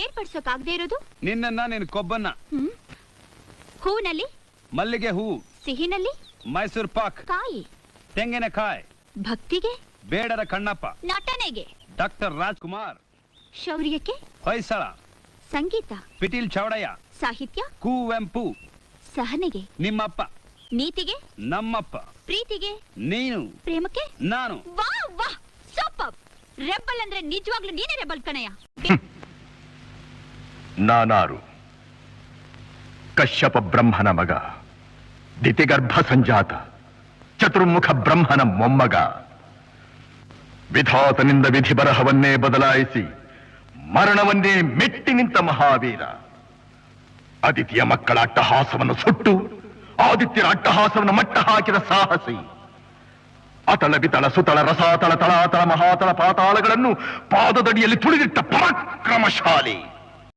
ಬೇರ್ಪಡಿಸೋಕಾಗದೇ ಇರೋದು? ನಿನ್ನನ್ನ ನಿನ್ ಕೊಬ್ಬನ್ನ. ಹ್ಮ್. ಹೂವಿನಲ್ಲಿ ಮಲ್ಲಿಗೆ ಹೂ. ಸಿಹಿನಲ್ಲಿ? ಮೈಸೂರ್ ಪಾಕ್. ಕಾಯಿ? ತೆಂಗಿನಕಾಯಿ. ಭಕ್ತಿಗೆ? ಬೇಡರ ಕಣ್ಣಪ್ಪ. ನಟನೆಗೆ? ಡಾಕ್ಟರ್ ರಾಜ್ಕುಮಾರ್. ಶೌರ್ಯಕ್ಕೆ? ಹೊಯ್ಸಳ. ಸಂಗೀತ? ಪಿಟೀಲ್ ಚೌಡಯ್ಯ. ಸಾಹಿತ್ಯ? ಕುವೆಂಪು. ಸಹನೆಗೆ? ನಿಮ್ಮಪ್ಪ. ನೀತಿಗೆ? ನಮ್ಮಪ್ಪ. ಪ್ರೀತಿಗೆ? ನೀನು. ಪ್ರೇಮಕ್ಕೆ? ನಾನು. ವಾ ವಾ ಸೂಪರ್! ರೆಬಲ್ ಅಂದ್ರೆ ನಿಜವಾಗ್ಲೂ ನೀನೇ ರೆಬಲ್ ಕಣಯ್ಯ. ನಾನಾರು. ಕಶ್ಯಪ ಬ್ರಹ್ಮನ ಮಗ, ದಿತಿಗರ್ಭ ಸಂಜಾತ, ಚತುರ್ಮುಖ ಬ್ರಹ್ಮನ ಮೊಮ್ಮಗ. ವಿಧಾತನಿಂದ ವಿಧಿ ಬರಹವನ್ನೇ ಬದಲಾಯಿಸಿ, ಮರಣವನ್ನೇ ಮೆಟ್ಟಿ ನಿಂತ ಮಹಾವೀರ. ಅದಿತಿಯ ಮಕ್ಕಳ ಅಟ್ಟಹಾಸವನ್ನು ಸುಟ್ಟು, ಆದಿತ್ಯರ ಅಟ್ಟಹಾಸವನ್ನು ಮಟ್ಟ ಹಾಕಿದ ಸಾಹಸಿ. ಅತಳ ಬಿತಳ ಸುತಳ ರಸಾತಳ ತಳಾತಳ ಮಹಾತಳ ಪಾತಾಳಗಳನ್ನು ಪಾದದಡಿಯಲ್ಲಿ ತುಳಿದಿಟ್ಟ ಪರಾಕ್ರಮಶಾಲಿ.